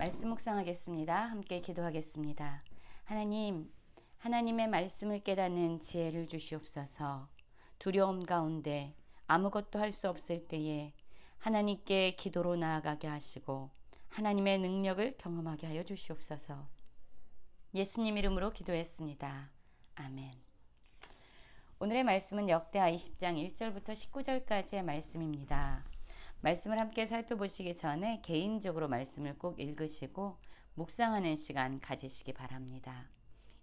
말씀 묵상하겠습니다. 함께 기도하겠습니다. 하나님, 하나님의 말씀을 깨닫는 지혜를 주시옵소서. 두려움 가운데 아무것도 할 수 없을 때에 하나님께 기도로 나아가게 하시고 하나님의 능력을 경험하게 하여 주시옵소서. 예수님 이름으로 기도했습니다. 아멘. 오늘의 말씀은 역대하 20장 1절부터 19절까지의 말씀입니다. 말씀을 함께 살펴보시기 전에 개인적으로 말씀을 꼭 읽으시고 묵상하는 시간 가지시기 바랍니다.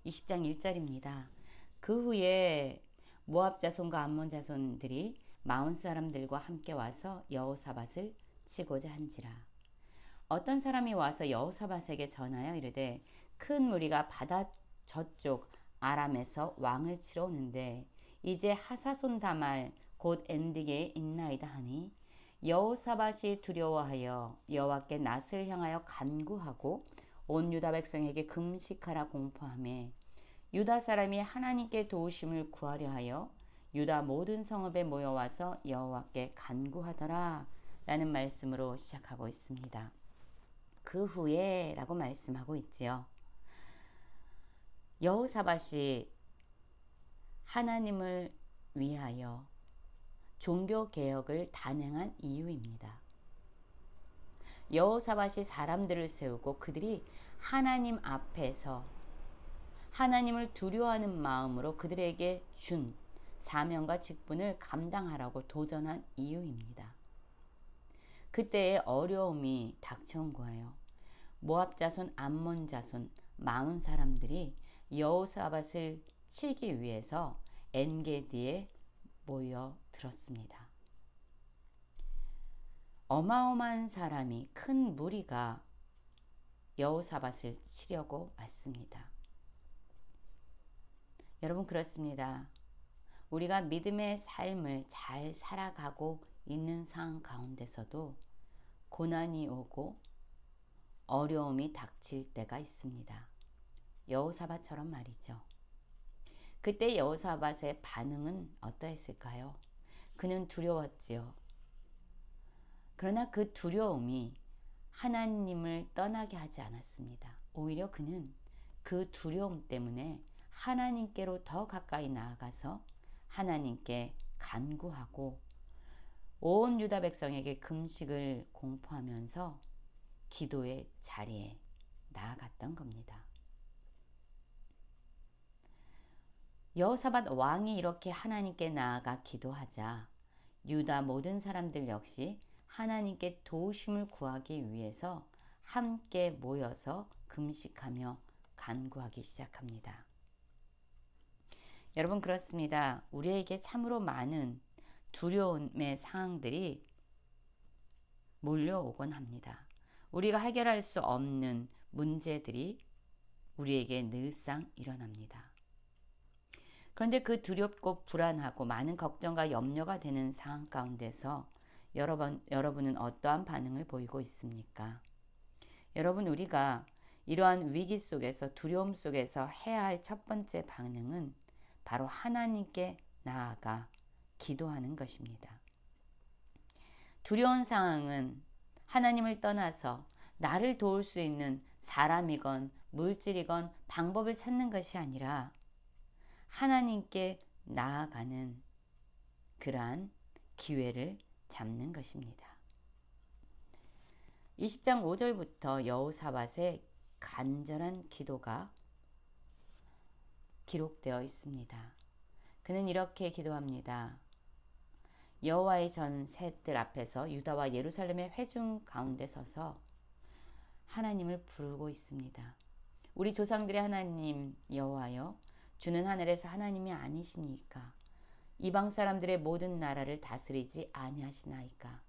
20장 1절입니다. 그 후에 모압 자손과 암몬 자손들이 마온 사람들과 함께 와서 여호사밧을 치고자 한지라. 어떤 사람이 와서 여호사밧에게 전하여 이르되 큰 무리가 바다 저쪽 아람에서 왕을 치러 오는데 이제 하사손 다말 곧 엔디게에 있나이다 하니 여호사밧이 두려워하여 여호와께 낯을 향하여 간구하고 온 유다 백성에게 금식하라 공포하며 유다 사람이 하나님께 도우심을 구하려 하여 유다 모든 성읍에 모여와서 여호와께 간구하더라 라는 말씀으로 시작하고 있습니다. 그 후에 라고 말씀하고 있지요. 여호사밧이 하나님을 위하여 종교 개혁을 단행한 이유입니다. 여호사밧이 사람들을 세우고 그들이 하나님 앞에서 하나님을 두려워하는 마음으로 그들에게 준 사명과 직분을 감당하라고 도전한 이유입니다. 그때의 어려움이 닥쳐온 거예요. 모압 자손, 암몬 자손, 마흔 사람들이 여호사밧을 치기 위해서 엔게디에 모여 들었습니다. 어마어마한 사람이 큰 무리가 여호사밧을 치려고 왔습니다. 여러분 그렇습니다. 우리가 믿음의 삶을 잘 살아가고 있는 상황 가운데서도 고난이 오고 어려움이 닥칠 때가 있습니다. 여호사밧처럼 말이죠. 그때 여호사밧의 반응은 어떠했을까요? 그는 두려웠지요. 그러나 그 두려움이 하나님을 떠나게 하지 않았습니다. 오히려 그는 그 두려움 때문에 하나님께로 더 가까이 나아가서 하나님께 간구하고 온 유다 백성에게 금식을 공포하면서 기도의 자리에 나아갔던 겁니다. 여호사밧 왕이 이렇게 하나님께 나아가 기도하자 유다 모든 사람들 역시 하나님께 도우심을 구하기 위해서 함께 모여서 금식하며 간구하기 시작합니다. 여러분 그렇습니다. 우리에게 참으로 많은 두려움의 상황들이 몰려오곤 합니다. 우리가 해결할 수 없는 문제들이 우리에게 늘상 일어납니다. 그런데 그 두렵고 불안하고 많은 걱정과 염려가 되는 상황 가운데서 여러분, 여러분은 어떠한 반응을 보이고 있습니까? 여러분, 우리가 이러한 위기 속에서 두려움 속에서 해야 할 첫 번째 반응은 바로 하나님께 나아가 기도하는 것입니다. 두려운 상황은 하나님을 떠나서 나를 도울 수 있는 사람이건 물질이건 방법을 찾는 것이 아니라 하나님께 나아가는 그러한 기회를 잡는 것입니다. 20장 5절부터 여호사밧의 간절한 기도가 기록되어 있습니다. 그는 이렇게 기도합니다. 여호와의 전 셋들 앞에서 유다와 예루살렘의 회중 가운데 서서 하나님을 부르고 있습니다. 우리 조상들의 하나님 여호와여 주는 하늘에서 하나님이 아니시니까 이방 사람들의 모든 나라를 다스리지 아니하시나이까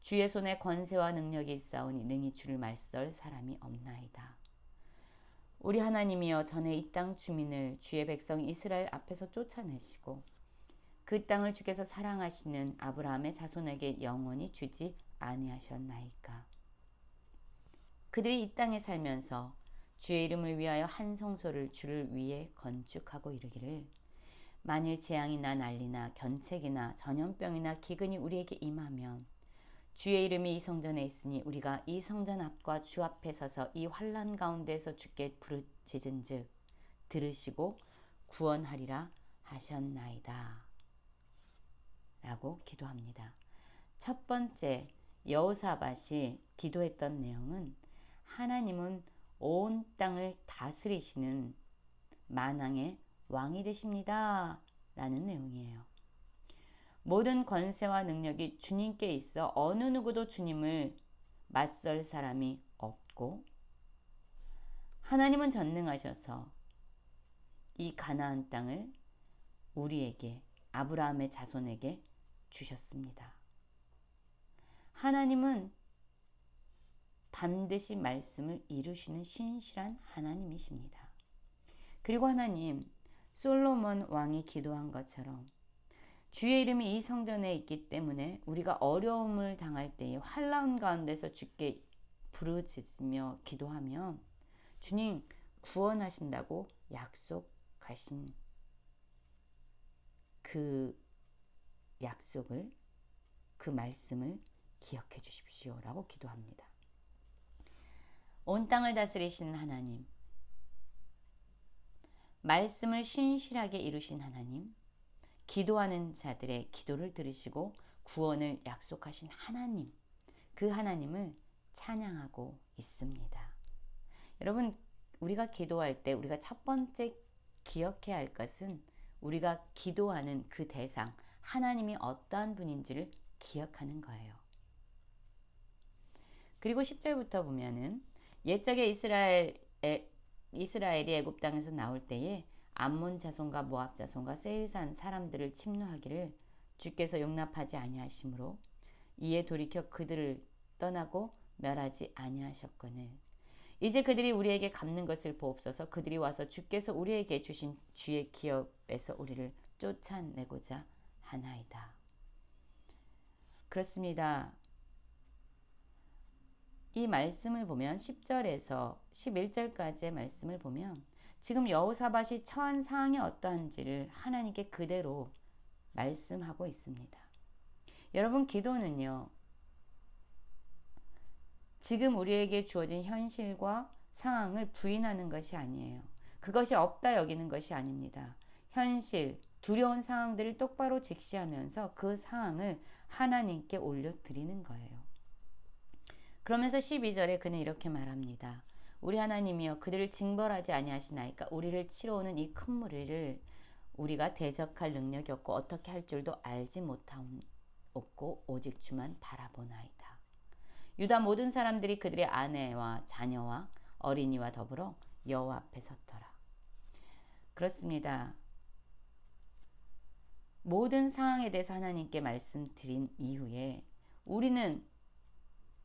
주의 손에 권세와 능력이 있사오니 능히 주를 말설 사람이 없나이다. 우리 하나님이여 전에 이 땅 주민을 주의 백성 이스라엘 앞에서 쫓아내시고 그 땅을 주께서 사랑하시는 아브라함의 자손에게 영원히 주지 아니하셨나이까. 그들이 이 땅에 살면서 주의 이름을 위하여 한 성소를 주를 위해 건축하고 이르기를 만일 재앙이나 난리나 견책이나 전염병이나 기근이 우리에게 임하면 주의 이름이 이 성전에 있으니 우리가 이 성전 앞과 주 앞에 서서 이 환란 가운데서 주께 부르짖은즉 들으시고 구원하리라 하셨나이다. 라고 기도합니다. 첫 번째 여호사밧이 기도했던 내용은 하나님은 온 땅을 다스리시는 만왕의 왕이 되십니다. 라는 내용이에요. 모든 권세와 능력이 주님께 있어 어느 누구도 주님을 맞설 사람이 없고 하나님은 전능하셔서 이 가나안 땅을 우리에게 아브라함의 자손에게 주셨습니다. 하나님은 반드시 말씀을 이루시는 신실한 하나님이십니다. 그리고 하나님, 솔로몬 왕이 기도한 것처럼 주의 이름이 이 성전에 있기 때문에 우리가 어려움을 당할 때에 환란 가운데서 주께 부르짖으며 기도하면 주님 구원하신다고 약속하신 그 약속을 그 말씀을 기억해 주십시오라고 기도합니다. 온 땅을 다스리시는 하나님, 말씀을 신실하게 이루신 하나님, 기도하는 자들의 기도를 들으시고 구원을 약속하신 하나님, 그 하나님을 찬양하고 있습니다. 여러분, 우리가 기도할 때 우리가 첫 번째 기억해야 할 것은 우리가 기도하는 그 대상, 하나님이 어떠한 분인지를 기억하는 거예요. 그리고 10절부터 보면은 옛적에 이스라엘 이스라엘이 애굽 땅에서 나올 때에 암몬 자손과 모압 자손과 세일산 사람들을 침노하기를 주께서 용납하지 아니하심으로 이에 돌이켜 그들을 떠나고 멸하지 아니하셨거늘 이제 그들이 우리에게 갚는 것을 보옵소서 그들이 와서 주께서 우리에게 주신 주의 기업에서 우리를 쫓아내고자 하나이다. 그렇습니다. 이 말씀을 보면 10절에서 11절까지의 말씀을 보면 지금 여호사밧이 처한 상황이 어떠한지를 하나님께 그대로 말씀하고 있습니다. 여러분 기도는요. 지금 우리에게 주어진 현실과 상황을 부인하는 것이 아니에요. 그것이 없다 여기는 것이 아닙니다. 현실, 두려운 상황들을 똑바로 직시하면서 그 상황을 하나님께 올려드리는 거예요. 그러면서 12절에 그는 이렇게 말합니다. 우리 하나님이여 그들을 징벌하지 아니하시나이까 우리를 치러오는 이 큰 무리를 우리가 대적할 능력이 없고 어떻게 할 줄도 알지 못하옵고 오직 주만 바라보나이다. 유다 모든 사람들이 그들의 아내와 자녀와 어린이와 더불어 여호와 앞에 섰더라. 그렇습니다. 모든 상황에 대해서 하나님께 말씀드린 이후에 우리는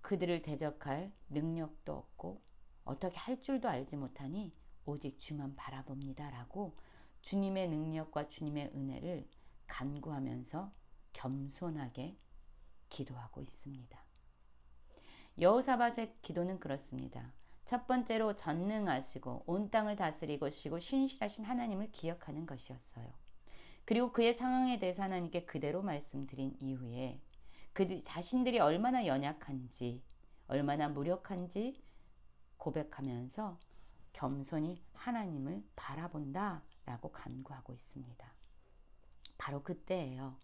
그들을 대적할 능력도 없고 어떻게 할 줄도 알지 못하니 오직 주만 바라봅니다라고 주님의 능력과 주님의 은혜를 간구하면서 겸손하게 기도하고 있습니다. 여호사밧의 기도는 그렇습니다. 첫 번째로 전능하시고 온 땅을 다스리고 시고 신실하신 하나님을 기억하는 것이었어요. 그리고 그의 상황에 대해서 하나님께 그대로 말씀드린 이후에 그 자신들이 얼마나 연약한지, 얼마나 무력한지 고백하면서 겸손히 하나님을 바라본다 라고 간구하고 있습니다. 바로 그때예요.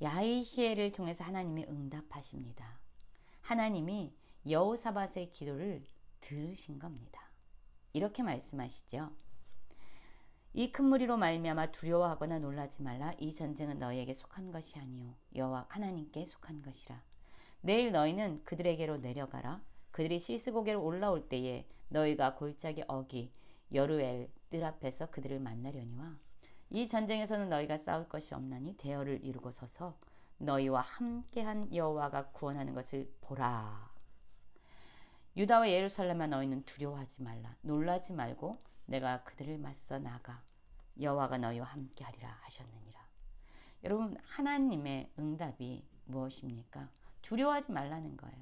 야이시엘을 통해서 하나님이 응답하십니다. 하나님이 여호사밧의 기도를 들으신 겁니다. 이렇게 말씀하시죠. 이 큰 무리로 말미암아 두려워하거나 놀라지 말라. 이 전쟁은 너희에게 속한 것이 아니요 여호와 하나님께 속한 것이라. 내일 너희는 그들에게로 내려가라. 그들이 시스고개로 올라올 때에 너희가 골짜기 어기 여루엘 뜰 앞에서 그들을 만나려니와 이 전쟁에서는 너희가 싸울 것이 없나니 대열을 이루고 서서 너희와 함께한 여호와가 구원하는 것을 보라. 유다와 예루살렘아 너희는 두려워하지 말라. 놀라지 말고 내가 그들을 맞서 나가 여호와가 너희와 함께하리라 하셨느니라. 여러분 하나님의 응답이 무엇입니까? 두려워하지 말라는 거예요.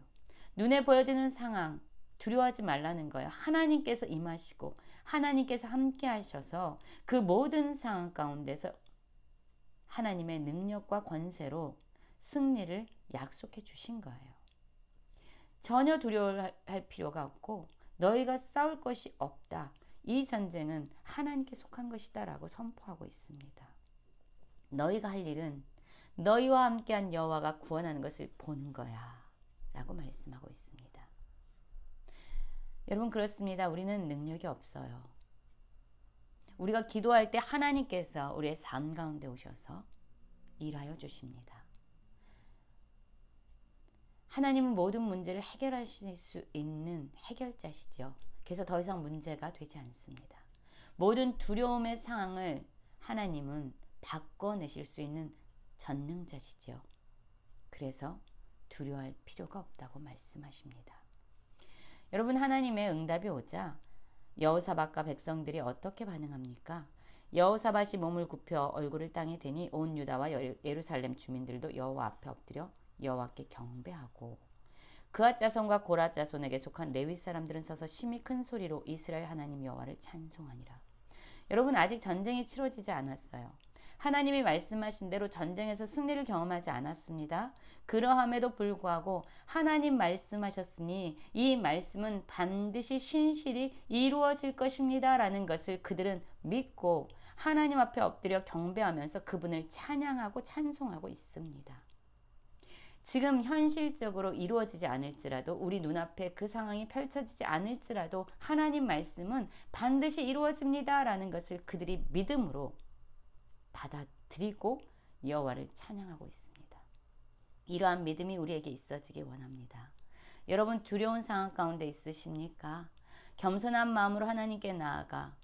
눈에 보여지는 상황 두려워하지 말라는 거예요. 하나님께서 임하시고 하나님께서 함께 하셔서 그 모든 상황 가운데서 하나님의 능력과 권세로 승리를 약속해 주신 거예요. 전혀 두려워할 필요가 없고 너희가 싸울 것이 없다. 이 전쟁은 하나님께 속한 것이다라고 선포하고 있습니다. 너희가 할 일은 너희와 함께한 여호와가 구원하는 것을 보는 거야라고 말씀하고 있습니다. 여러분 그렇습니다. 우리는 능력이 없어요. 우리가 기도할 때 하나님께서 우리의 삶 가운데 오셔서 일하여 주십니다. 하나님은 모든 문제를 해결하실 수 있는 해결자시죠. 그래서 더 이상 문제가 되지 않습니다. 모든 두려움의 상황을 하나님은 바꿔내실 수 있는 전능자시죠. 그래서 두려워할 필요가 없다고 말씀하십니다. 여러분 하나님의 응답이 오자 여호사밧과 백성들이 어떻게 반응합니까? 여호사밧이 몸을 굽혀 얼굴을 땅에 대니 온 유다와 예루살렘 주민들도 여호와 앞에 엎드려 여호와께 경배하고 그앗 자손과 고라 자손에게 속한 레위 사람들은 서서 심히 큰 소리로 이스라엘 하나님 여호와를 찬송하니라. 여러분 아직 전쟁이 치러지지 않았어요. 하나님이 말씀하신 대로 전쟁에서 승리를 경험하지 않았습니다. 그러함에도 불구하고 하나님 말씀하셨으니 이 말씀은 반드시 신실히 이루어질 것입니다. 라는 것을 그들은 믿고 하나님 앞에 엎드려 경배하면서 그분을 찬양하고 찬송하고 있습니다. 지금 현실적으로 이루어지지 않을지라도 우리 눈앞에 그 상황이 펼쳐지지 않을지라도 하나님 말씀은 반드시 이루어집니다라는 것을 그들이 믿음으로 받아들이고 여호와를 찬양하고 있습니다. 이러한 믿음이 우리에게 있어지기 원합니다. 여러분 두려운 상황 가운데 있으십니까? 겸손한 마음으로 하나님께 나아가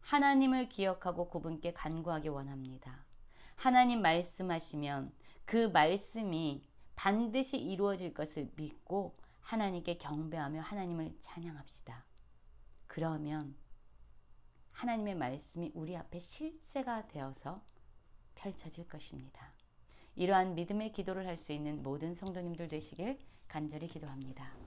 하나님을 기억하고 그분께 간구하기 원합니다. 하나님 말씀하시면 그 말씀이 반드시 이루어질 것을 믿고 하나님께 경배하며 하나님을 찬양합시다. 그러면 하나님의 말씀이 우리 앞에 실제가 되어서 펼쳐질 것입니다. 이러한 믿음의 기도를 할 수 있는 모든 성도님들 되시길 간절히 기도합니다.